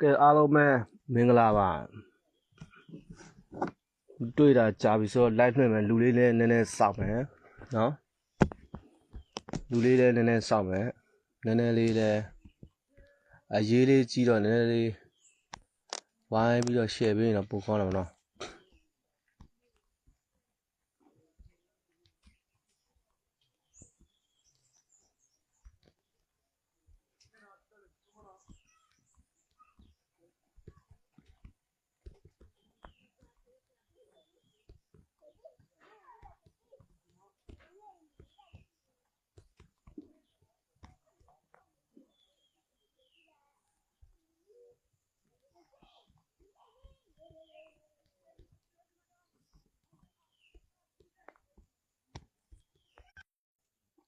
ကဲအားလုံးပဲမင်္ဂလာပါတွေ့တာကြာပြီဆိုတော့ live လွှင့်မယ်လူလေးလည်းနည်းနည်းစောင့်မယ်နော်လူလေးလည်းနည်းနည်းစောင့်မယ်နည်းနည်းလေးလည်းအရေးလေးကြီးတော့နည်းနည်းလေးဝိုင်းပြီးတော့ share ပေးရင်တော့ပိုကောင်းတယ်မနော်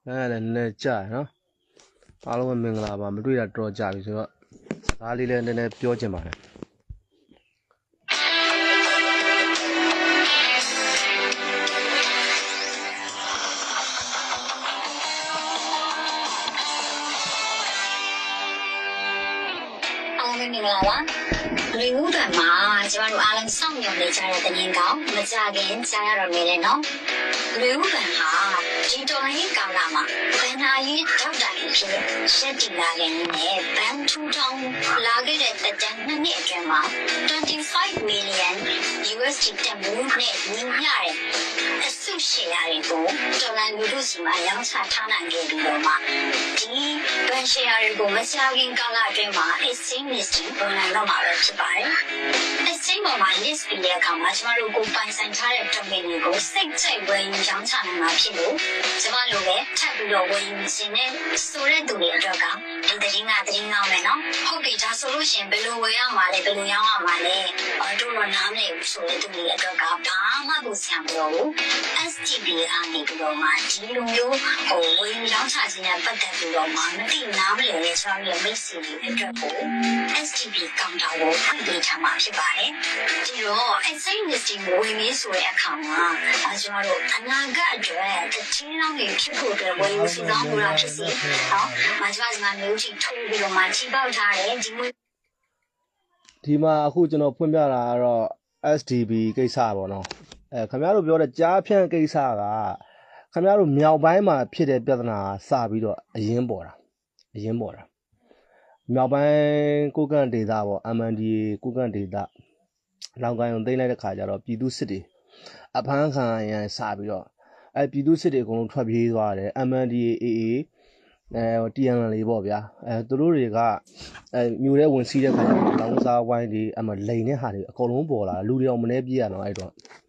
အဲလည်းနည်းနည်းကြာတယ်နော်အားလုံးပဲမင်္ဂလာပါမတွေ့တာတော်တော်ကြာပြီဆိုတော့စကားလေးလည်းနည်းနည်းပြောချင်ပါတယ်အားလုံးပဲမင်္ဂလာပါလူမှုဘက်မှာကျမတို့အားလုံးစောင့်မျှော်နေကြတဲ့တင်ရင်ကောင်းမကြခင်ကြားရတော့နေလေနော် လူမှုဘက်ဟာဒီတော်လိုင်းကာလမှာဘယ်နာရေးတောက်တိုင်ဖြစ်ရှက်တီလာတဲ့နဲ့ဘန်ထူထောင်လာခဲ့တဲ့တက်တန်းနှစ်နှစ်အတွင်းမှာ25 million USD တက်မှုနဲ့ညီမျှတဲ့အစု ရှယ်ယာတွေကိုတော်လိုင်းလူထုစီမှာရောင်းချထားနိုင်ခဲ့ပြီးတော့မှဒီဘန်ရှယ်ယာတွေကိုမကြခင်ကာလအတွင်းမှာ exchange listing ပုံစံတော့မှာပဲဖြစ်ပါတယ်။ exchange ပေါ်မှာ list ပြီးတဲ့အခါမှာကျမတို့ကိုပိုင်ဆိုင်ထားတဲ့ token တွေကိုစိတ်ကြိုက်ဝယ်ယူရောင်းချနိုင်မှာဖြစ်လို့ကျမတို့လည်းထပ်ပြီးတော့ဝယ်ယူခြင်းနဲ့ဆိုတဲ့သူတွေအတွက်ကဒီသတင်းကသတင်းကောင်းမယ်နော်။ဟုတ်ပြီဒါဆိုလို့ရှိရင်ဘယ်လိုဝယ်ရမှာလဲဘယ်လိုရောင်းရမှာလဲ။အော်တို့တော့နားမလည်ဘူးဆိုတဲ့သူတွေအတွက်ကဘာမှကိုဆံမလို့ဘူး။ STB အနေပြီးတော့မှဒီလိုမျိုးဟိုဝယ်ယူရောင်းချခြင်းနဲ့ပတ်သက်ပြီးတော့မှမသိနားမလည်တဲ့ကျမတို့ရဲ့မိတ်ဆွေတွေအတွက်ကို STB ကောင်တာကိုဖွင့်ပေးထားမှာဖြစ်ပါတယ်။ဒီတော့ exchange listing ကိုဝင်ပြီးဆိုတဲ့အခါမှာအဲကျမတို့အနာဂတ်အတွက်တချင်းလောင်းတွေဖြစ်ဖို့အတွက်ဝယ်ယူစုဆောင်းလို့ရဖြစ်စီ။နော်။မကျမစမှာမျိုးကြီးထိုးပြီးတော့မှချိပေါက်ထားတယ်ဒီမျိုးဒီမှာအခုကျွန်တော်ဖွင့်ပြတာကတော့ SDB ကိစ္စပေါ့နော် အဲခင်ဗျားတို့ပြောတဲ့ကြားဖြန့်ကိစ္စကခင်ဗျားတို့မြောက်ပိုင်းမှာဖြစ်တဲ့ပြဿနာကစပြီးတော့အရင်ပေါ်တာအရင်ပေါ်တာမြောက်ပိုင်းကိုကန့်ဒေသပေါ့ MNDA ကိုကန့်ဒေသလောင်ကိုင်းကိုသိမ်းလိုက်တဲ့ခါကျတော့ပြည်သူစစ်တွေအဖမ်းခံရန်စပြီးတော့အဲပြည်သူစစ်တွေအကုန်လုံးထွက်ပြေးသွားတယ် MNDA AA အဲ TNL လေးပေါ့ဗျာအဲသူတို့တွေကအဲမြို့ထဲဝင်စီးတဲ့ခါကျတော့လောင်စားဝိုင်းတွေအမလိန်တဲ့ဟာတွေအကုန်လုံးပေါ်လာလူတွေအောင်မနေပြေးရတော့အဲ့တော့အဲ့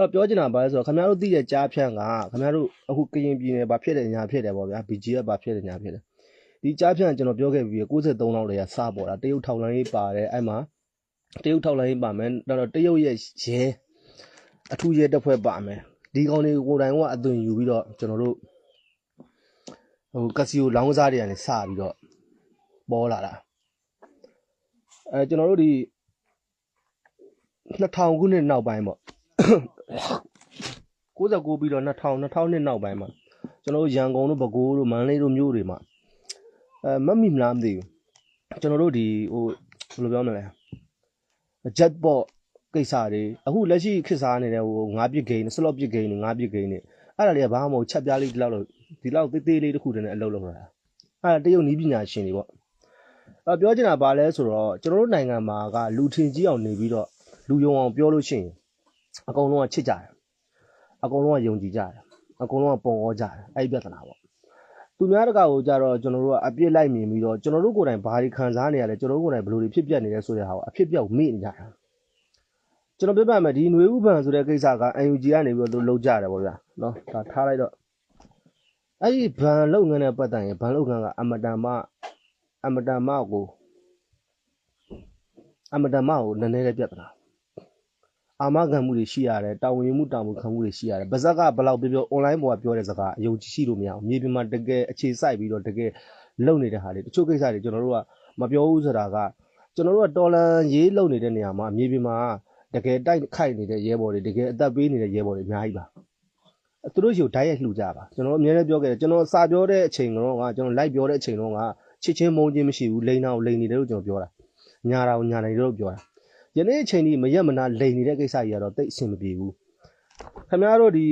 တော့ပြောချင်တာဘာလဲဆိုတော့ခင်ဗျားတို့သိတဲ့ကြားဖြန့်ကခင်ဗျားတို့အခုကရင်ပြည်နယ်ဘာဖြစ်တယ်ညာဖြစ်တယ်ပေါ့ဗျာ BGF ဘာဖြစ်တယ်ညာဖြစ်တယ်ဒီကြားဖြန့်ကျွန်တော်ပြောခဲ့ပြီး63လောက်တွေကစပေါ်တာတရုတ်ထောက်လန်းရေးပါတယ်အဲ့မှာတရုတ်ထောက်လန်းရေးပါမယ်တော့တရုတ်ရဲ့ရဲအထူးရဲတပ်ဖွဲ့ပါမယ်ဒီကောင်တွေကိုယ်တိုင်ကအသွင်ယူပြီးတော့ကျွန်တော်တို့ဟိုကစီယိုလောင်းကစားတွေကနေစပြီးတော့ပေါ်လာတာအဲကျွန်တော်တို့ဒီ2000ခုနှစ်နောက်ပိုင်းပေါ့ 69ပြီးတော့2000 2000နှစ်နောက်ပိုင်းမှာကျွန်တော်တို့ရန်ကုန်တို့ပဲခူးတို့မန္တလေးတို့မြို့တွေမှာအဲမတ်မိမလားမသိဘူးကျွန်တော်တို့ဒီဟိုဘယ်လိုပြောမလဲဂျက်ပေါ့ကိစ္စတွေအခုလက်ရှိခေတ်စားနေတဲ့ဟိုငါးပြစ်ဂိမ်းစလော့ပြစ်ဂိမ်းတွေငါးပြစ်ဂိမ်းတွေအဲ့ဒါတွေကဘာမှမဟုတ်ချက်ပြားလေးဒီလောက်လို့ဒီလောက်သေးသေးလေးတစ်ခုတည်းနဲ့အလုပ်လုပ်လာတာအဲ့ဒါတရုတ်နီးပညာရှင်တွေပေါ့အဲ့ပြောချင်တာဘာလဲဆိုတော့ကျွန်တော်တို့နိုင်ငံမှာကလူထင်ကြီးအောင်နေပြီးတော့လူယုံအောင်ပြောလို့ရှိရင် အကုန်လုံးကချစ်ကြတယ်အကုန်လုံးကယုံကြည်ကြတယ်အကုန်လုံးကပုံဩကြတယ်အဲ့ဒီပြဿနာပေါ့သူများတကာကိုကြတော့ကျွန်တော်တို့ကအပြစ်လိုက်မြင်ပြီးတော့ကျွန်တော်တို့ကိုယ်တိုင်ဘာတွေခံစားနေရလဲကျွန်တော်တို့ကိုယ်တိုင်ဘယ်လိုတွေဖြစ်ပျက်နေလဲဆိုတဲ့ဟာကိုအဖြစ်ပြောက်မေ့နေကြတာကျွန်တော်ပြပြမယ်ဒီຫນွေဥပံဆိုတဲ့ကိစ္စက UNG ကနေပြီးတော့သူလုပ်ကြတယ်ပေါ့ဗျာနော်ဒါထားလိုက်တော့အဲ့ဒီဘဏ်လုပ်ငန်းနဲ့ပတ်သက်ရင်ဘဏ်လုပ်ငန်းကအမတန်မှအမတန်မှကိုအမတန်မှကိုနည်းနည်းလေးပြတ်တာ အာမခံမှုတွေရှိရတယ်တာဝန်ယူမှုတာဝန်ခံမှုတွေရှိရတယ်ဗဇက်ကဘယ်လောက်ပြောပြော online ပေါ်ကပြောတဲ့စကားအယုံကြည်ရှိလို့မရအောင်မြေပြင်မှာတကယ်အခြေစိုက်ပြီးတော့တကယ်လုပ်နေတဲ့ဟာတွေတချို့ကိစ္စတွေကျွန်တော်တို့ကမပြောဘူးဆိုတာကကျွန်တော်တို့ကတော်လန်ရေးလုပ်နေတဲ့နေရာမှာမြေပြင်မှာတကယ်တိုက်ခိုက်နေတဲ့ရဲဘော်တွေတကယ်အသက်ပေးနေတဲ့ရဲဘော်တွေအများကြီးပါသူတို့ရှိကိုဓာတ်ရိုက်လှူကြပါကျွန်တော်အများနဲ့ပြောခဲ့တယ်ကျွန်တော်စာပြောတဲ့အချိန်ကတော့ကကျွန်တော် live ပြောတဲ့အချိန်တော့ကချစ်ချင်းမုန်းချင်းမရှိဘူးလိန်နာကိုလိန်နေတယ်လို့ကျွန်တော်ပြောတာညာတာကိုညာတယ်လို့ပြောတာ ယနေ့အချိန်ဒီမရက်မနာလိန်နေတဲ့ကိစ္စကြီးကတော့တိတ်အဆင်မပြေဘူးခင်ဗျားတို့ဒီ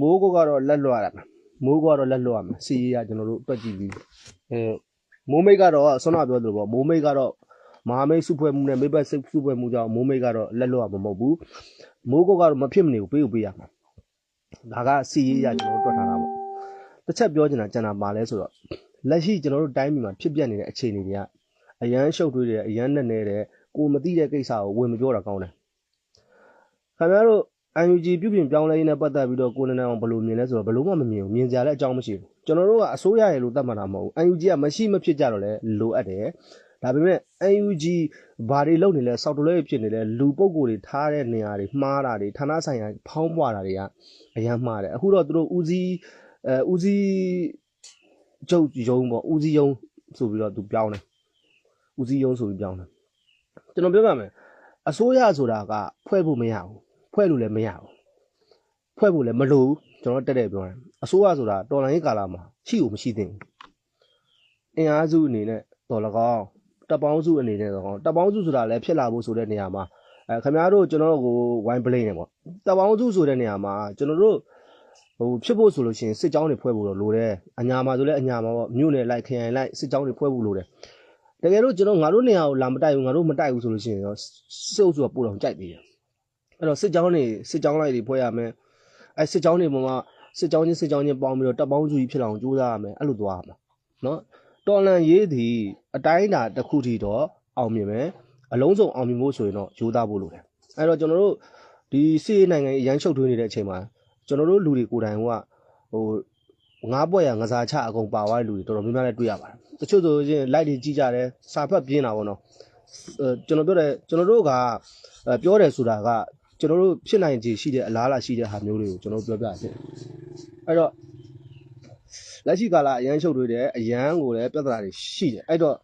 မိုးကုတ်ကတော့လက်လွတ်ရတာမိုးကုတ်ကတော့လက်လွတ်ရမယ်စီရီကကျွန်တော်တို့တွက်ကြည့်ပြီးအဲမိုးမိတ်ကတော့ဆွမ်းနာပြောသလိုပေါ့မိုးမိတ်ကတော့မဟာမိတ်စုဖွဲ့မှုနဲ့မိဘစုဖွဲ့မှုကြောင့်မိုးမိတ်ကတော့လက်လွတ်ရမှာမဟုတ်ဘူးမိုးကုတ်ကတော့မဖြစ်မနေဘူးပေးကိုပေးရမှာဒါကစီရီကကျွန်တော်တို့တွက်ထားတာပေါ့တစ်ချက်ပြောချင်တာကျန်တာပါလဲဆိုတော့လက်ရှိကျွန်တော်တို့တိုင်းပြည်မှာဖြစ်ပျက်နေတဲ့အခြေအနေတွေကအရန်ရှုပ်ထွေးတယ်အရန်နဲ့နေတဲ့ ကိုမသိတဲ့ကိစ္စကိုဝင်မပြောတာကောင်းတယ်ခင်ဗျားတို့ UNG ပြုပြင်ပြောင်းလဲရေးနဲ့ပတ်သက်ပြီးတော့ကိုနေနေအောင်ဘယ်လိုမြင်လဲဆိုတော့ဘယ်လိုမှမမြင်ဘူးမြင်ကြလည်းအကြောင်းမရှိဘူးကျွန်တော်တို့ကအစိုးရရဲ့လို့သတ်မှတ်တာမဟုတ်ဘူး UNG ကမရှိမဖြစ်ကြတော့လဲလိုအပ်တယ်ဒါပေမဲ့ UNG ဘာတွေလုပ်နေလဲစောက်တလဲဖြစ်နေလဲလူပုဂ္ဂိုလ်တွေထားတဲ့နေရာတွေမှားတာတွေဌာနဆိုင်ရာဖောင်းပွားတာတွေကအရန်မှားတယ်အခုတော့သူတို့ဦးစီးအဲဦးစီးကျုပ်ယုံပေါ့ဦးစီးယုံဆိုပြီးတော့သူပြောင်းတယ်ဦးစီးယုံဆိုပြီးပြောင်းတယ် ကျွန်တော်ပြောပါမယ်အစိုးရဆိုတာကဖွဲ့ဖို့မရဘူးဖွဲ့လို့လည်းမရဘူးဖွဲ့ဖို့လည်းမလိုဘူးကျွန်တော်တက်တဲ့ပြောတယ်အစိုးရဆိုတာတော်လိုင်းကာလာမှာရှိ ਉ မရှိသင့်ဘူးအင်အားစုအနေနဲ့တော်လကောင်းတပ်ပေါင်းစုအနေနဲ့တော့တပ်ပေါင်းစုဆိုတာလည်းဖြစ်လာဖို့ဆိုတဲ့နေရာမှာအဲခင်ဗျားတို့ကျွန်တော်တို့ကိုဝိုင်းပလိမ့်နေပေါ့တပ်ပေါင်းစုဆိုတဲ့နေရာမှာကျွန်တော်တို့ဟိုဖြစ်ဖို့ဆိုလို့ရှိရင်စစ်ကြောင်းတွေဖွဲ့ဖို့တော့လိုတယ်အညာမှာဆိုလည်းအညာမှာပေါ့မြို့နယ်လိုက်ခရိုင်လိုက်စစ်ကြောင်းတွေဖွဲ့ဖို့လိုတယ် တကယ်လို့ကျွန်တော်ငါတို့နေရာကိုလာမတိုက်ဘူးငါတို့မတိုက်ဘူးဆိုလို့ရှိရင်တော့စုပ်စုကပို့တော့ကြိုက်သေးတယ်အဲ့တော့စစ်ကြောင်းတွေစစ်ကြောင်းလိုက်တွေဖွဲ့ရမယ်အဲစစ်ကြောင်းတွေပေါ်မှာစစ်ကြောင်းချင်းစစ်ကြောင်းချင်းပေါင်းပြီးတော့တပ်ပေါင်းစုကြီးဖြစ်အောင်ကြိုးစားရမယ်အဲ့လိုသွားရမှာနော်တော်လန်ရေးသည်အတိုင်းအတာတစ်ခုထိတော့အောင်မြင်မယ်အလုံးစုံအောင်မြင်ဖို့ဆိုရင်တော့ယူသားဖို့လိုတယ်အဲ့တော့ကျွန်တော်တို့ဒီစီးနိုင်ငံရန်ချုပ်ထွေးနေတဲ့အချိန်မှာကျွန်တော်တို့လူတွေကိုယ်တိုင်ကဟို ငါးပွက်ရငစားချအကုန်ပါသွားတဲ့လူတွေတော်တော်များများလည်းတွေ့ရပါတယ်တချို့ဆိုရင် light တွေကြီးကြတယ်စာဖတ်ပြင်းတာပေါ့နော်အဲကျွန်တော်ပြောတယ်ကျွန်တော်တို့ကအဲပြောတယ်ဆိုတာကကျွန်တော်တို့ဖြစ်နိုင်ခြေရှိတဲ့အလားအလာရှိတဲ့ဟာမျိုးတွေကိုကျွန်တော်တို့ပြောပြတယ်အဲ့တော့လက်ရှိကာလအရန်ချုပ်တွေတယ်အရန်ကိုလည်းပြဿနာတွေရှိတယ်အဲ့တော့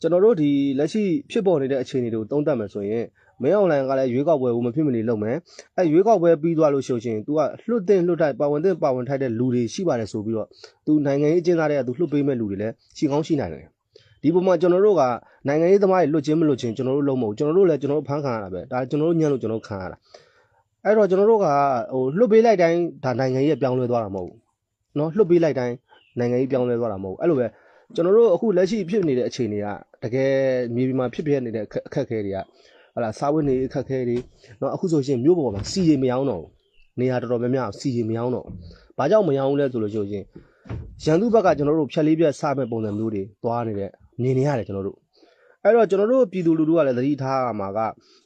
ကျွန်တော်တို့ဒီလက်ရှိဖြစ်ပေါ်နေတဲ့အခြေအနေတွေကိုသုံးသပ်မယ်ဆိုရင် မင်းအွန်လိုင်းကလည်းရွေးကောက်ပွဲကိုမဖြစ်မနေလုပ်မယ်အဲရွေးကောက်ပွဲပြီးသွားလို့ရှိရင် तू ကလွတ်တင်လွတ်ထိုက်ပါဝင်တဲ့ပါဝင်ထိုက်တဲ့လူတွေရှိပါတယ်ဆိုပြီးတော့ तू နိုင်ငံရေးအကျဉ်းသားတွေက तू လွတ်ပေးမဲ့လူတွေလည်းရှိကောင်းရှိနိုင်တယ်ဒီပုံမှာကျွန်တော်တို့ကနိုင်ငံရေးသမားတွေလွတ်ချင်းမလွတ်ချင်းကျွန်တော်တို့လုံးမဟုတ်ကျွန်တော်တို့လည်းကျွန်တော်တို့ဖမ်းခံရတာပဲဒါကျွန်တော်တို့ညံ့လို့ကျွန်တော်တို့ခံရတာအဲ့တော့ကျွန်တော်တို့ကဟိုလွတ်ပေးလိုက်တိုင်းဒါနိုင်ငံရေးပြောင်းလဲသွားတာမဟုတ်ဘူးเนาะလွတ်ပေးလိုက်တိုင်းနိုင်ငံရေးပြောင်းလဲသွားတာမဟုတ်ဘူးအဲ့လိုပဲကျွန်တော်တို့အခုလက်ရှိဖြစ်နေတဲ့အခြေအနေကတကယ်မြေပြင်မှာဖြစ်ပြနေတဲ့အခက်အခဲတွေက ဟလာစာဝတ်နေအခက်အခဲတွေเนาะအခုဆိုရှင်မြို့ပေါ်မှာစီရီမယောင်းတော့နေရာတော်တော်များများစီရီမယောင်းတော့ဘာကြောင့်မယောင်းလဲဆိုလို့ရှိရင်ရန်သူဘက်ကကျွန်တော်တို့ဖြက်လေးပြက်စမဲ့ပုံစံမျိုးတွေသွားနေတဲ့မြင်နေရတယ်ကျွန်တော်တို့အဲ့တော့ကျွန်တော်တို့ပြည်သူလူထုကလည်းသတိထားရမှာက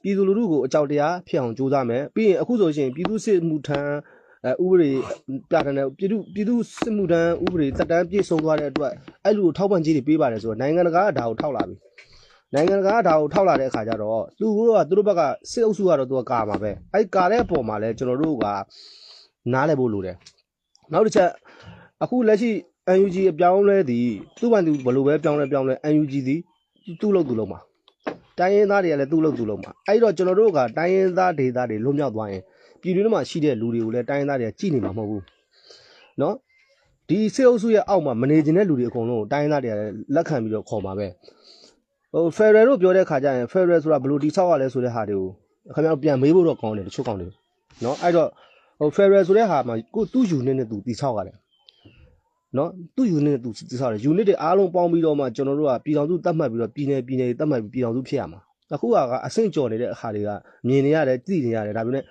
ပြည်သူလူထုကိုအကြောက်တရားဖြစ်အောင်ကြိုးစားမယ်ပြီးရင်အခုဆိုရှင်ပြည်သူစစ်မှုထမ်းအဲဥပဒေပြဋ္ဌာန်းတဲ့ပြည်သူပြည်သူစစ်မှုထမ်းဥပဒေတက်တန်းပြည့်စုံသွားတဲ့အတွက်အဲ့လိုထောက်ပံ့ကြေးတွေပေးပါတယ်ဆိုတော့နိုင်ငံတကာကဒါကိုထောက်လာပြီ နိုင်ငံတကာကဒါကိုထောက်လာတဲ့အခါကျတော့သူတို့ကသူတို့ဘက်ကစစ်အုပ်စုကတော့သူကကာမှာပဲအဲ့ကာတဲ့အပေါ်မှာလဲကျွန်တော်တို့ကနားလည်ဖို့လိုတယ်နောက်တစ်ချက်အခုလက်ရှိ UNG အပြောင်းလဲသည်သူ့ဘာသူဘလို့ပဲပြောင်းလဲပြောင်းလဲ UNG သည်သူ့လို့သူ့လို့မှာတိုင်းရင်းသားတွေကလည်းသူ့လို့သူ့လို့မှာအဲ့တော့ကျွန်တော်တို့ကတိုင်းရင်းသားဒေသတွေလွတ်မြောက်သွားရင်ပြည်တွင်းမှာရှိတဲ့လူတွေကိုလည်းတိုင်းရင်းသားတွေကကြည်နေမှာမဟုတ်ဘူးเนาะဒီစေအုပ်စုရဲ့အောက်မှာမနေကျင်တဲ့လူတွေအကုန်လုံးကိုတိုင်းရင်းသားတွေကလက်ခံပြီးတော့ခေါ်မှာပဲ ဟို Federal လို့ပြောတဲ့ခါကျရင် Federal ဆိုတာဘယ်လိုတိဆောက်ရလဲဆိုတဲ့ဟာတွေကိုခင်ဗျားပြန်မေးဖို့တော့ကောင်းတယ်တချို့ကောင်းတယ်နော်အဲ့တော့ဟို Federal ဆိုတဲ့ဟာမှာကိုသူ့ unit နဲ့သူတိဆောက်ရတယ်နော်သူ့ unit နဲ့သူတိဆောက်တယ် unit တွေအားလုံးပေါင်းပြီးတော့မှကျွန်တော်တို့ကပြည်တော်စုတတ်မှတ်ပြီးတော့ပြည်နယ်ပြည်နယ်တတ်မှတ်ပြီးပြည်တော်စုဖြစ်ရမှာ အခုကအဆင့်ကျော်နေတဲ့အခါတွေကမြင်နေရတယ်သိနေရတယ်ဒါပေမဲ့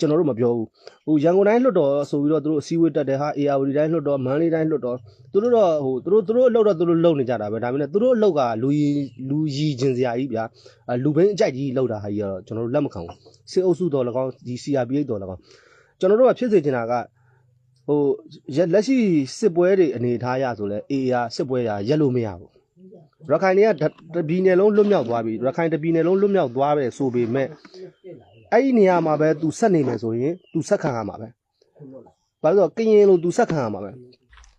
ကျွန်တော်တို့မပြောဘူးဟိုရန်ကုန်တိုင်းလွတ်တော်ဆိုပြီးတော့သူတို့အစည်းအဝေးတက်တယ်ဟာ AR တိုင်းလွတ်တော်မန္တလေးတိုင်းလွတ်တော်သူတို့တော့ဟိုသူတို့သူတို့အလုပ်တော့သူတို့လုပ်နေကြတာပဲဒါပေမဲ့သူတို့အလုပ်ကလူလူရည်ချင်းစရာကြီးဗျာလူဘင်းအကြိုက်ကြီးလောက်တာဟာကြီးတော့ကျွန်တော်တို့လက်မခံဘူးစစ်အုပ်စုတော်၎င်းဒီ CRPH တော်၎င်းကျွန်တော်တို့ကဖြစ်စေချင်တာကဟိုလက်ရှိစစ်ပွဲတွေအနေထားရဆိုလဲ AR စစ်ပွဲရရက်လို့မရဘူး ရခိုင်တွေကတပီနယ်လုံးလွတ်မြောက်သွားပြီရခိုင်တပီနယ်လုံးလွတ်မြောက်သွားပဲဆိုပေမဲ့အဲ့ဒီနေရာမှာပဲ तू ဆက်နေမယ်ဆိုရင် तू ဆက်ခံရမှာပဲဘာလို့ဆိုကရင်လို့ तू ဆက်ခံရမှာပဲ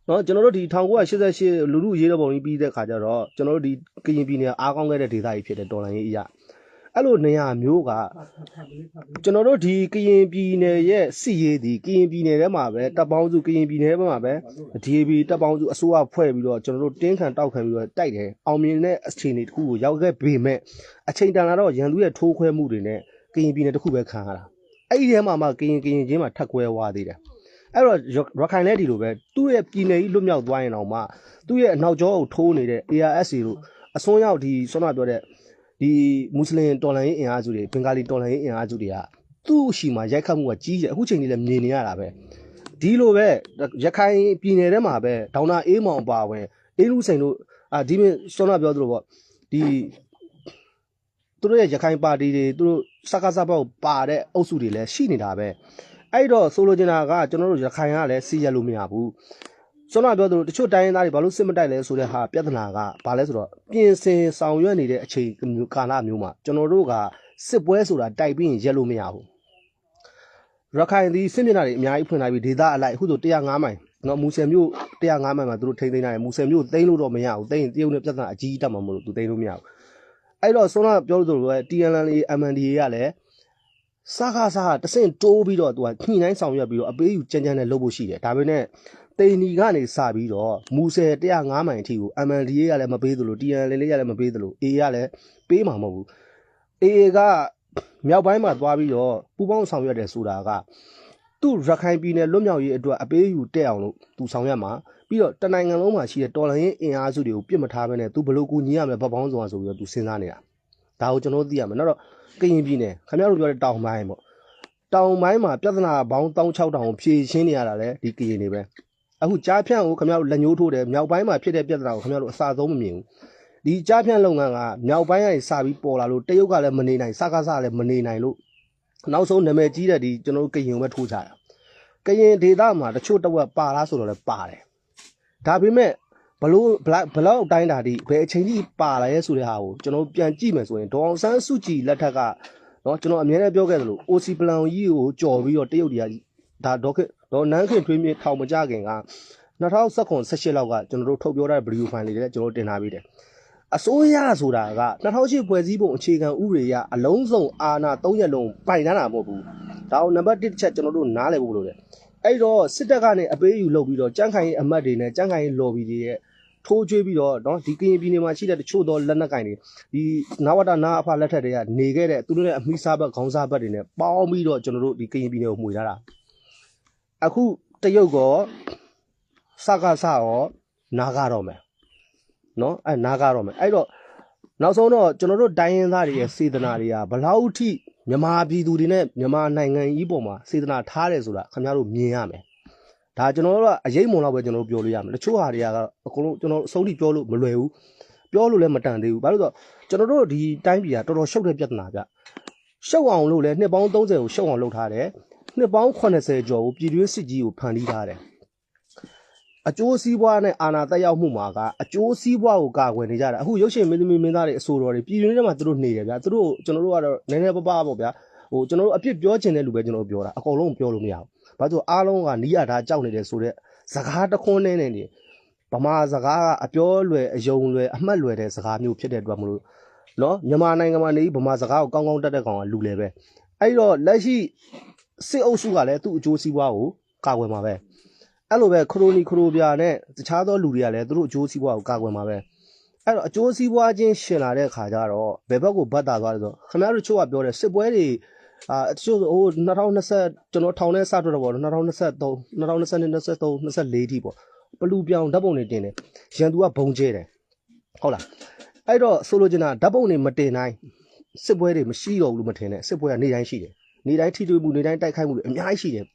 နော်ကျွန်တော်တို့ဒီ1988လူလူရေးတော်ပုံကြီးပြီးတဲ့ခါကျတော့ကျွန်တော်တို့ဒီကရင်ပြည်နယ်အားကောင်းခဲ့တဲ့ဒေသကြီးဖြစ်တဲ့တော်လန်ရေးအရာ အဲ့လိုနေရာမျိုးကကျွန်တော်တို့ဒီကရင်ပြည်နယ်ရဲ့စစ်ရေးဒီကရင်ပြည်နယ်ထဲမှာပဲတပ်ပေါင်းစုကရင်ပြည်နယ်ထဲမှာပဲ DAB တပ်ပေါင်းစုအစိုးရဖွဲ့ပြီးတော့ကျွန်တော်တို့တင်းခံတောက်ခံပြီးတော့တိုက်တယ်အောင်မြင်တဲ့အခြေအနေတစ်ခုကိုရောက်ခဲ့ပေမဲ့အချိန်တန်လာတော့ရန်သူရဲ့ထိုးခွဲမှုတွေနဲ့ကရင်ပြည်နယ်တစ်ခုပဲခံရတာအဲ့ဒီထဲမှာမှကရင်ကရင်ချင်းမှာထပ်ကွဲသွားသေးတယ်အဲ့တော့ရခိုင်လည်းဒီလိုပဲသူ့ရဲ့ပြည်နယ်ကြီးလွတ်မြောက်သွားရင်တော့မှသူ့ရဲ့အနောက်ကျောကိုထိုးနေတဲ့ ARSA တို့အစွန်းရောက်ဒီဆွမ်းနာပြောတဲ့ ဒီမွတ်စလင်တော်လှန်ရေးအင်အားစုတွေဘင်္ဂါလီတော်လှန်ရေးအင်အားစုတွေကသူ့ရှိမှာရိုက်ခတ်မှုကကြီးတယ်အခုချိန်ကြီးလည်းမြင်နေရတာပဲဒီလိုပဲရခိုင်ပြည်နယ်ထဲမှာပဲဒေါင်နာအေးမောင်ပါဝင်အေးလူစိန်တို့အာဒီမင်းဆွမ်းနာပြောသလိုပေါ့ဒီသူတို့ရဲ့ရခိုင်ပါတီတွေသူတို့စကားစပေါက်ပါတဲ့အုပ်စုတွေလည်းရှိနေတာပဲအဲ့တော့ဆိုလိုချင်တာကကျွန်တော်တို့ရခိုင်ကလည်းစီးရလို့မရဘူး ဆွမ်းနာပြောသလိုတချို့တိုင်းရင်းသားတွေဘာလို့စစ်မတိုက်လဲဆိုတဲ့ဟာပြဿနာကဘာလဲဆိုတော့ပြင်ဆင်ဆောင်ရွက်နေတဲ့အချိန်မျိုးကာလမျိုးမှာကျွန်တော်တို့ကစစ်ပွဲဆိုတာတိုက်ပြီးရင်ရက်လို့မရဘူးရခိုင်ဒီစစ်မျက်နှာတွေအများကြီးဖွင့်လာပြီးဒေသအလိုက်အခုဆို105မိုင်နော်မူဆယ်မြို့105မိုင်မှာသူတို့ထိန်းသိမ်းထားတယ်မူဆယ်မြို့သိမ်းလို့တော့မရဘူးသိမ်းရင်တရုတ်နဲ့ပြဿနာအကြီးကြီးတက်မှာမလို့သူသိမ်းလို့မရဘူးအဲ့တော့ဆွမ်းနာပြောလို့ဆိုလိုပဲ TNL MNDA ကလည်းစားခါစားတဆင့်တိုးပြီးတော့သူကညှိနှိုင်းဆောင်ရွက်ပြီးတော့အပေးယူကြမ်းကြမ်းနဲ့လုပ်ဖို့ရှိတယ်ဒါပေမဲ့ တိန်နီကနေစပြီးတော့မူဆယ်105မိုင်အထိကို MNDA ကလည်းမပေးသလို TNL လေးကလည်းမပေးသလို AA ကလည်းပေးမှာမဟုတ်ဘူး AA ကမြောက်ပိုင်းမှာသွားပြီးတော့ပူပေါင်းဆောင်ရွက်တယ်ဆိုတာကသူ့ရခိုင်ပြည်နယ်လွတ်မြောက်ရေးအတွက်အပေးယူတက်အောင်လို့သူဆောင်ရွက်မှာပြီးတော့တနိုင်ငံလုံးမှာရှိတဲ့တော်လှန်ရေးအင်အားစုတွေကိုပြစ်မထားဘဲနဲ့သူဘလို့ကူညီရမယ်ဗပေါင်းဆောင်ဆိုပြီးတော့သူစဉ်းစားနေတာဒါကိုကျွန်တော်သိရမယ်နောက်တော့ကရင်ပြည်နယ်ခင်ဗျားတို့ပြောတဲ့တောင်ပိုင်းပေါ့တောင်ပိုင်းမှာပြဿနာပေါင်း16000ကိုဖြေရှင်းနေရတာလေဒီကရင်တွေပဲ အခုကြားဖြန့်ကိုခင်ဗျားတို့လက်ညှိုးထိုးတယ်မြောက်ပိုင်းမှာဖြစ်တဲ့ပြဿနာကိုခင်ဗျားတို့အစာဆုံးမမြင်ဘူးဒီကြားဖြန့်လုပ်ငန်းကမြောက်ပိုင်းကနေစပြီးပေါ်လာလို့တရုတ်ကလည်းမနေနိုင်စကားစလည်းမနေနိုင်လို့နောက်ဆုံးနာမည်ကြီးတဲ့ဒီကျွန်တော်တို့ကရင်ကိုပဲထိုးကြတာကရင်ဒေသမှာတချို့တဝက်ပါလားဆိုတော့လည်းပါတယ်ဒါပေမဲ့ဘလို့ဘလောက်အတိုင်းတာဒီဘယ်အချိန်ကြီးပါလာရဲဆိုတဲ့ဟာကိုကျွန်တော်ပြန်ကြည့်မယ်ဆိုရင်ဒေါအောင်ဆန်းစုကြည်လက်ထက်ကနော်ကျွန်တော်အမြဲတမ်းပြောခဲ့သလို OC ပလန်ကြီးကိုကြော်ပြီးတော့တရုတ်တွေကဒါဒေါခ င်ဒေါနန်းခင်ထွေးမြေထောင်မကြခင်က2019 18လောက်ကကျွန်တော်တို့ထုတ်ပြောတဲ့ဗီဒီယိုဖိုင်လေးတွေကျွန်တော်တင်ထားပေးတယ်အစိုးရဆိုတာက2008ဖွဲ့စည်းပုံအခြေခံဥပဒေရအလုံးစုံအာဏာ၃ရက်လုံးပိုင်ထားတာမဟုတ်ဘူးဒါအောင်နံပါတ်1တစ်ချက်ကျွန်တော်တို့နားလည်ဖို့လိုတယ်အဲ့တော့စစ်တပ်ကနေအပေးယူလုပ်ပြီးတော့ကြန့်ခိုင်ရေးအမတ်တွေနဲ့ကြန့်ခိုင်ရေး lobby တွေရဲ့ထိုးကျွေးပြီးတော့เนาะဒီကရင်ပြည်နယ်မှာရှိတဲ့တချို့သောလက်နက်ကင်တွေဒီနဝတနာအဖလက်ထက်တွေကနေခဲ့တဲ့သူတို့ရဲ့အမိစားဘက်ခေါင်းစားဘက်တွေနဲ့ပေါင်းပြီးတော့ကျွန်တော်တို့ဒီကရင်ပြည်နယ်ကိုမှွေထားတာ အခုတရုတ်ကစကားစရောနားကတော့မယ်နော်အဲနားကတော့မယ်အဲ့တော့နောက်ဆုံးတော့ကျွန်တော်တို့တိုင်းရင်းသားတွေရဲ့စေတနာတွေကဘလောက်ထိမြန်မာပြည်သူတွေနဲ့မြန်မာနိုင်ငံကြီးပေါ်မှာစေတနာထားတယ်ဆိုတာခင်ဗျားတို့မြင်ရမယ်ဒါကျွန်တော်တို့ကအရေးမုံတော့ပဲကျွန်တော်တို့ပြောလို့ရမယ်တချို့ဟာတွေကအကုန်လုံးကျွန်တော်အစိုးရပြောလို့မလွယ်ဘူးပြောလို့လည်းမတန်သေးဘူးဘာလို့လဲဆိုတော့ကျွန်တော်တို့ဒီတိုင်းပြည်ကတော်တော်ရှုပ်တဲ့ပြဿနာဗျရှုပ်အောင်လို့လည်းနှစ်ပေါင်း30ကိုရှုပ်အောင်လုပ်ထားတယ် နှစ်ပေါင်း80ကျော်ကိုပြည်တွင်းစစ်ကြီးကိုဖန်တီးထားတယ်အကျိုးစီးပွားနဲ့အာဏာတက်ရောက်မှုမှာကအကျိုးစီးပွားကိုကာကွယ်နေကြတာအခုရုပ်ရှင်မင်းသမီးမင်းသားတွေအဆိုတော်တွေပြည်တွင်းထဲမှာသူတို့နေတယ်ဗျာသူတို့ကျွန်တော်တို့ကတော့နည်းနည်းပပပေါ့ဗျာဟိုကျွန်တော်တို့အပြစ်ပြောချင်တဲ့လူပဲကျွန်တော်တို့ပြောတာအကုန်လုံးပြောလို့မရဘူးဘာလို့အားလုံးကနီးရတာကြောက်နေတယ်ဆိုတော့စကားတခွန်းနဲ့နေနေဗမာစကားကအပြောလွယ်အယုံလွယ်အမှတ်လွယ်တဲ့စကားမျိုးဖြစ်တဲ့အတွက်မလို့နော်မြန်မာနိုင်ငံမှာနေဗမာစကားကိုကောင်းကောင်းတက်တဲ့ကောင်ကလူလေပဲအဲ့တော့လက်ရှိ စစ်အုပ်စုကလည်းသူ့အကျိုးစီးပွားကိုကာကွယ်မှာပဲအဲ့လိုပဲခရိုနီခရိုပြာနဲ့တခြားသောလူတွေကလည်းသူတို့အကျိုးစီးပွားကိုကာကွယ်မှာပဲအဲ့တော့အကျိုးစီးပွားချင်းရှင်လာတဲ့ခါကျတော့ဘယ်ဘက်ကိုဗတ်တာသွားလဲဆိုခင်ဗျားတို့ချို့ကပြောတဲ့စစ်ပွဲတွေအာတချို့ဟို2020ကျွန်တော်ထောင်ထဲစထွက်တော့ပေါ့2023 2022 23 24ထိပေါ့ပလူပြောင်ဓာတ်ပုံတွေတင်တယ်ရန်သူကဘုံကျဲတယ်ဟုတ်လားအဲ့တော့ဆိုလိုချင်တာဓာတ်ပုံတွေမတင်နိုင်စစ်ပွဲတွေမရှိတော့ဘူးလို့မထင်နဲ့စစ်ပွဲကနေတိုင်းရှိတယ် နေတိုင်းထိတွေ့မှုနေတိုင်းတိုက်ခိုက်မှုတွေအများကြီးရှိတယ်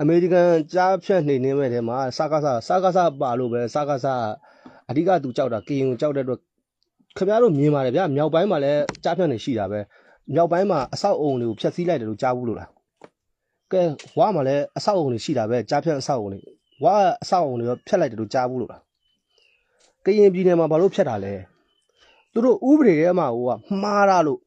အမေရိကန်ကြားဖြတ်နေနေမဲ့တဲမှာစကားစားစကားစားပါလို့ပဲစကားစားအဓိကသူကြောက်တာကရင်ကိုကြောက်တဲ့အတွက်ခင်ဗျားတို့မြင်ပါတယ်ဗျာမြောက်ပိုင်းမှာလည်းကြားဖြတ်နေရှိတာပဲမြောက်ပိုင်းမှာအဆောက်အုံတွေကိုဖျက်ဆီးလိုက်တယ်လို့ကြားဘူးလို့လားကဲဝါမှာလည်းအဆောက်အုံတွေရှိတာပဲကြားဖြတ်အဆောက်အုံတွေဝါအဆောက်အုံတွေရောဖျက်လိုက်တယ်လို့ကြားဘူးလို့လားကရင်ပြည်နယ်မှာဘာလို့ဖျက်တာလဲသူတို့ဥပဒေထဲမှာဟိုကမှားတာလို့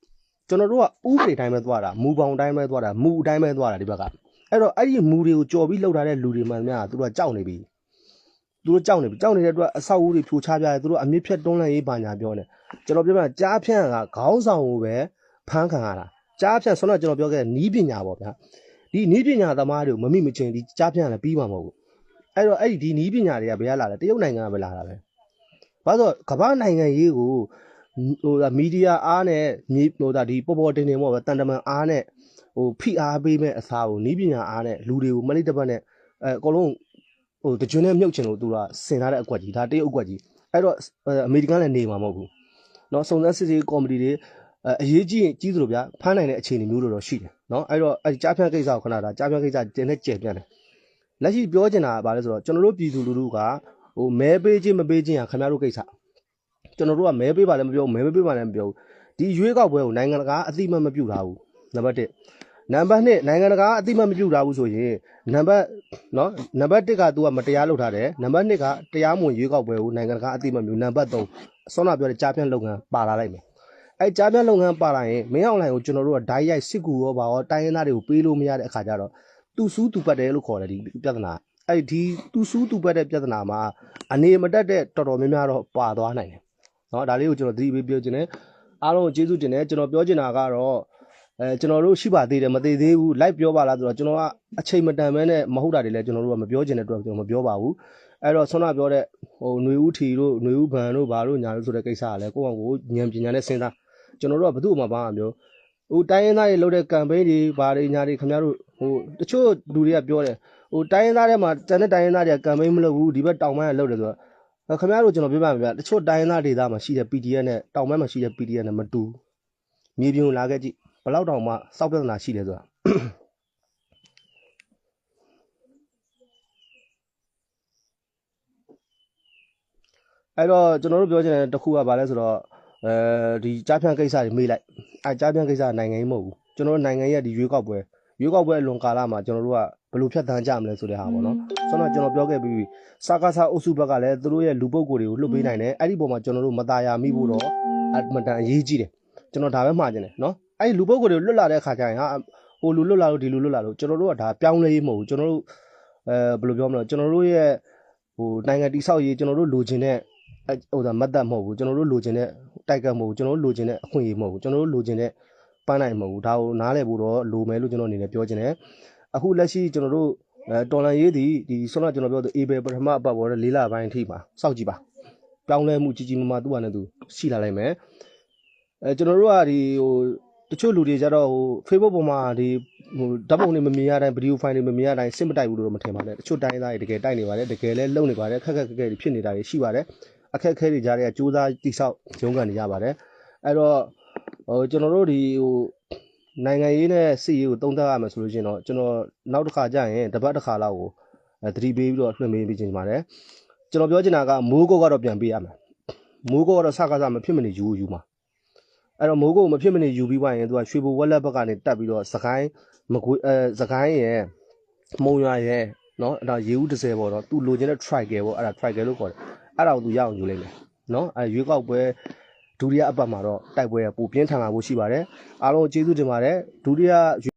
ကျွန်တော်တို့ကဥပဒေတိုင်းပဲသွားတာမူပေါင်းတိုင်းပဲသွားတာမူအတိုင်းပဲသွားတာဒီဘက်ကအဲ့တော့အဲ့ဒီမူတွေကိုကြော်ပြီးလှုပ်ထားတဲ့လူတွေမှန်များသူတို့ကကြောက်နေပြီသူတို့ကြောက်နေပြီကြောက်နေတဲ့အတွက်အဆောက်အဦတွေဖြိုချပြတယ်သူတို့အမြင့်ဖြတ်တွန်းလှန်ရေးပါညာပြောနေကျွန်တော်ပြောပြကြားဖြန့်ကခေါင်းဆောင်ကိုပဲဖမ်းခံရတာကြားဖြန့်ဆိုတော့ကျွန်တော်ပြောခဲ့တဲ့နီးပညာပေါ့ဗျာဒီနီးပညာသမားတွေကိုမမိမချင်းဒီကြားဖြန့်ကလည်းပြီးမှာမဟုတ်ဘူးအဲ့တော့အဲ့ဒီဒီနီးပညာတွေကဘယ်ကလာလဲတရုတ်နိုင်ငံကပဲလာတာပဲဘာလို့ကမ္ဘာနိုင်ငံရေးကို ဟိုမီဒီယာအားနဲ့မြေဟိုဒါဒီပေါ်ပေါ်တင်တင်ပေါ့ဗျာတန်တမန်အားနဲ့ဟိုဖိအားပေးမဲ့အစားကိုနီးပညာအားနဲ့လူတွေကိုမလိတစ်ပတ်နဲ့အဲအကုန်လုံး ဟိုတကြွနဲ့မြုပ်ချင်လို့သူကဆင်ထားတဲ့အကွက်ကြီးဒါတရုတ်အကွက်ကြီးအဲ့တော့အမေရိကန်လည်းနေမှာမဟုတ်ဘူးเนาะစုံစမ်းစစ်ဆေးကော်မတီတွေအဲအရေးကြီးရင်ကြီးသလိုဗျာဖမ်းနိုင်တဲ့အခြေအနေမျိုးတွေတော့ရှိတယ်เนาะအဲ့တော့အဲ့ဒီကြားဖြတ်ကိစ္စကိုခဏဒါကြားဖြတ်ကိစ္စတင်နဲ့ကျယ်ပြန့်တယ်လက်ရှိပြောချင်တာကဘာလဲဆိုတော့ကျွန်တော်တို့ပြည်သူလူထုကဟိုမဲပေးခြင်းမပေးခြင်းဟာခင်ဗျားတို့ကိစ္စ ကျွန်တော်တို့ကမဲပေးပါလည်းမပြောဘူးမဲမပေးပါလည်းမပြောဘူးဒီရွေးကောက်ပွဲကိုနိုင်ငံတကာအသိအမှတ်မပြုထားဘူးနံပါတ်1နံပါတ်2နိုင်ငံတကာအသိအမှတ်မပြုထားဘူးဆိုရင်နံပါတ်နော်နံပါတ်1က तू ကမတရားလုပ်ထားတယ်နံပါတ်2ကတရားမဝင်ရွေးကောက်ပွဲကိုနိုင်ငံတကာအသိအမှတ်မျိုးနံပါတ်3ဆောနာပြောတဲ့ကြားပြန့်လုပ်ငန်းပါလာလိုက်မယ်အဲကြားပြန့်လုပ်ငန်းပါလာရင်မင်းအောင်လိုင်ကိုကျွန်တော်တို့ကဓာတ်ရိုက်စစ်ကူရောပါရောတိုင်းရင်းသားတွေကိုပေးလို့မရတဲ့အခါကျတော့သူစူးသူပတ်တယ်လို့ခေါ်တယ်ဒီပြဿနာအဲ့ဒီသူစူးသူပတ်တဲ့ပြဿနာမှာအနေမတက်တဲ့တော်တော်များများတော့ပါသွားနိုင်တယ် နော်ဒါလေးကိုကျွန်တော်သတိပေးပြောချင်တယ်အားလုံးကိုကျေးဇူးတင်တယ်ကျွန်တော်ပြောချင်တာကတော့အဲကျွန်တော်တို့ရှိပါသေးတယ်မသေးသေးဘူး live ပြောပါလားဆိုတော့ကျွန်တော်ကအချိန်မတန်မဲနဲ့မဟုတ်တာတွေလည်းကျွန်တော်တို့ကမပြောချင်တဲ့အတွက်ကျွန်တော်မပြောပါဘူးအဲ့တော့ဆွမ်းနာပြောတဲ့ဟိုຫນွေဦးထီတို့ຫນွေဦးဘန်တို့ဘာတို့ညာတို့ဆိုတဲ့ကိစ္စကလည်းကိုယ့်အောင်ကိုဉာဏ်ပညာနဲ့စဉ်းစားကျွန်တော်တို့ကဘယ်သူ့မှဘာမှမပြောဟိုတိုင်းရင်းသားတွေလုပ်တဲ့ campaign တွေဘာတွေညာတွေခင်ဗျားတို့ဟိုတချို့လူတွေကပြောတယ်ဟိုတိုင်းရင်းသားတွေမှာတန်တဲ့တိုင်းရင်းသားတွေက campaign မလုပ်ဘူးဒီဘက်တောင်ပိုင်းကလုပ်တယ်ဆိုတော့ ခင်ဗျားတို့ကျွန်တော်ပြောပြမယ်ဗျတချို့တိုင်းရင်းသားဒေသမှာရှိတဲ့ PDF နဲ့တောင်ပိုင်းမှာရှိတဲ့ PDF နဲ့မတူမြေပြင်ကိုလာခဲ့ကြည့်ဘယ်လောက်တောင်မှစောက်ပြဿနာရှိတယ်ဆိုတာအဲ့တော့ကျွန်တော်တို့ပြောချင်တဲ့တစ်ခုကဘာလဲဆိုတော့အဲဒီကြားဖြန့်ကိစ္စတွေမေးလိုက်အဲကြားဖြန့်ကိစ္စကနိုင်ငံရေးမဟုတ်ဘူးကျွန်တော်တို့နိုင်ငံရေးကဒီရွေးကောက်ပွဲရွေးကောက်ပွဲအလွန်ကာလမှာကျွန်တော်တို့ကဘ ယ်လိုဖြတ်သန်းကြမလဲဆိုတဲ့ဟာပေါ့နော်ဆိုတော့ကျွန်တော်ပြောခဲ့ပြီးစကားစားအုပ်စုဘက်ကလည်းသူတို့ရဲ့လူပုဂ္ဂိုလ်တွေကိုလွှတ်ပေးနိုင်တယ်အဲ့ဒီပုံမှာကျွန်တော်တို့မตายာမိဖို့တော့အမှန်တန်အရေးကြီးတယ်ကျွန်တော်ဒါပဲမှားကျင်တယ်နော်အဲ့ဒီလူပုဂ္ဂိုလ်တွေလွတ်လာတဲ့အခါကျရင်ဟာဟိုလူလွတ်လာလို့ဒီလူလွတ်လာလို့ကျွန်တော်တို့ကဒါပြောင်းလဲရေးမဟုတ်ဘူးကျွန်တော်တို့အဲဘယ်လိုပြောမလဲကျွန်တော်တို့ရဲ့ဟိုနိုင်ငံတိဆောက်ရေးကျွန်တော်တို့လိုချင်တဲ့ အဲဟိုဒါမတ်တက်မဟုတ်ဘူးကျွန်တော်တို့လိုချင်တဲ့တိုက်ကတ်မဟုတ်ဘူးကျွန်တော်တို့လိုချင်တဲ့အခွင့်အရေးမဟုတ်ဘူးကျွန်တော်တို့လိုချင်တဲ့ပန်းနိုင်မဟုတ်ဘူးဒါကိုနားလည်ဖို့တော့လိုမယ်လို့ကျွန်တော်အနေနဲ့ပြောချင်တယ် အခုလက်ရှိကျွန်တော်တို့အဲတော်လန်ရေးဒီဒီဆွမ်းတော့ကျွန်တော်ပြောသူအေဘယ်ပထမအပတ်ပေါ်တဲ့လေးလပိုင်းအထိမှာစောက်ကြည့်ပါပြောင်းလဲမှုကြီးကြီးမားမားသူ့ဟာနဲ့သူရှိလာနိုင်မယ်အဲကျွန်တော်တို့ကဒီဟိုတချို့လူတွေကြတော့ဟို Facebook ပေါ်မှာဒီဟိုဓာတ်ပုံတွေမမြင်ရတိုင်းဗီဒီယိုဖိုင်တွေမမြင်ရတိုင်းစစ်မတိုက်ဘူးလို့တော့မထင်ပါနဲ့တချို့တိုင်းသားတွေတကယ်တိုက်နေပါတယ်တကယ်လည်းလုံနေပါတယ်ခက်ခက်ခက်ခက်တွေဖြစ်နေတာတွေရှိပါတယ်အခက်အခဲတွေကြားတွေကစူးစမ်းတိဆောက်ရုန်းကန်နေရပါတယ်အဲ့တော့ဟိုကျွန်တော်တို့ဒီဟို နိုင်ငံရေးနဲ့စစ်ရေးကိုတုံးသက်ရမယ်ဆိုလို့ရှိရင်တော့ကျွန်တော်နောက်တစ်ခါကြာရင်တပတ်တစ်ခါလောက်ကိုအဲသတိပေးပြီးတော့လွှင့်ပေးပေးခြင်းပါတယ်ကျွန်တော်ပြောချင်တာကမိုးကုတ်ကတော့ပြန်ပေးရမယ်မိုးကုတ်ကတော့စကားစားမဖြစ်မနေယူယူမှာအဲ့တော့မိုးကုတ်မဖြစ်မနေယူပြီးပါရင်သူကရွှေဘိုဝက်လက်ဘက်ကနေတက်ပြီးတော့စကိုင်းမကွေးအဲစကိုင်းရဲ့မုံရွာရဲ့နော်အဲ့ဒါရေဦး30ပေါ့နော်သူလိုချင်တဲ့ trial ပေါ့အဲ့ဒါ trial လို့ခေါ်တယ်အဲ့ဒါကိုသူရအောင်ယူလိုက်မယ်နော်အဲရွေးကောက်ပွဲ ဒုတိယအပတ်မှာတော့တိုက်ပွဲကပိုပြင်းထန်လာဖို့ရှိပါတယ်အားလုံးကျေးဇူးတင်ပါတယ်ဒုတိယ